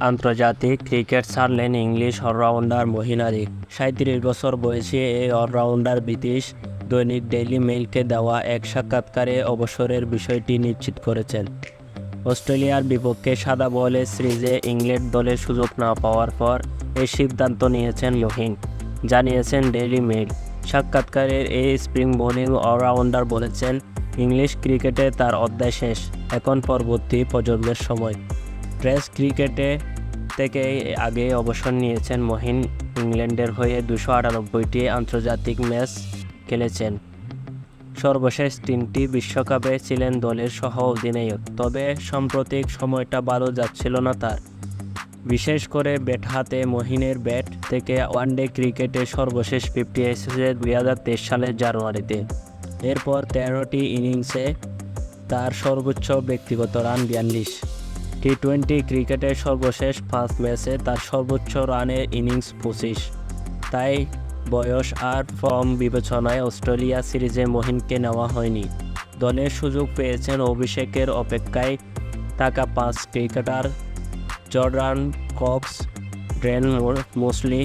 আন্তর্জাতিক ক্রিকেট ছাড়লেন English allrounder Mohin Ali সাঁত্রিশ বছর বয়সী এই অলরাউন্ডার ব্রিটিশ দৈনিক ডেইলি মেইলকে দেওয়া এক সাক্ষাৎকারে অবসরের বিষয়টি নিশ্চিত করেছেন। অস্ট্রেলিয়ার বিপক্ষে সাদা বলে সিরিজে ইংল্যান্ড দলে সুযোগ না পাওয়ার পর এই সিদ্ধান্ত নিয়েছেন মহিন, জানিয়েছেন ডেইলি মেইল। সাক্ষাৎকারের এই স্প্রিং বোলিং অলরাউন্ডার বলেছেন, ইংলিশ ক্রিকেটে তার অধ্যায় শেষ, এখন পরবর্তী প্রজন্মের সময়। টেস্ট ক্রিকেটে থেকে আগে অবসর নিয়েছেন মহিন ইংল্যান্ডের হয়ে দুশো আটানব্বইটি আন্তর্জাতিক ম্যাচ খেলেছেন। সর্বশেষ তিনটি বিশ্বকাপে ছিলেন দলের সহ অধিনায়ক তবে সাম্প্রতিক সময়টা ভালো যাচ্ছিল না তার। বিশেষ করে ব্যাট হাতে মহিনের ব্যাট থেকে ওয়ানডে ক্রিকেটে সর্বশেষ ফিফটি এসেছে দুই হাজার তেইশ সালের জানুয়ারিতে। এরপর তেরোটি ইনিংসে তার সর্বোচ্চ ব্যক্তিগত রান বিয়াল্লিশ। টি টোয়েন্টি ক্রিকেটের সর্বশেষ ফার্স্ট ম্যাচে তার সর্বোচ্চ রানের ইনিংস পঁচিশ। তাই বয়স আর ফর্ম বিবেচনায় অস্ট্রেলিয়া সিরিজে মহিনকে নেওয়া হয়নি। দলের সুযোগ পেয়েছেন অভিষেকের অপেক্ষায় থাকা পাঁচ cricketer Jordan Cox drain Mousley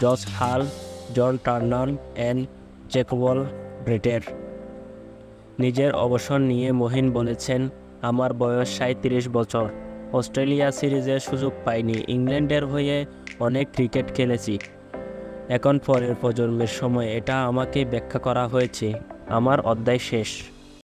Josh Hull, John Turner and জেকবল ব্রিটের। নিজের অবসর নিয়ে মহিন বলেছেন আমার বয়স সাঁত্রিশ বছর। অস্ট্রেলিয়া সিরিজে সুযোগ পাইনি। ইংল্যান্ডের হয়ে অনেক ক্রিকেট খেলেছি। এখন পরের প্রজন্মের সময় এটা আমাকে ব্যাখ্যা করা হয়েছে। আমার অধ্যায় শেষ।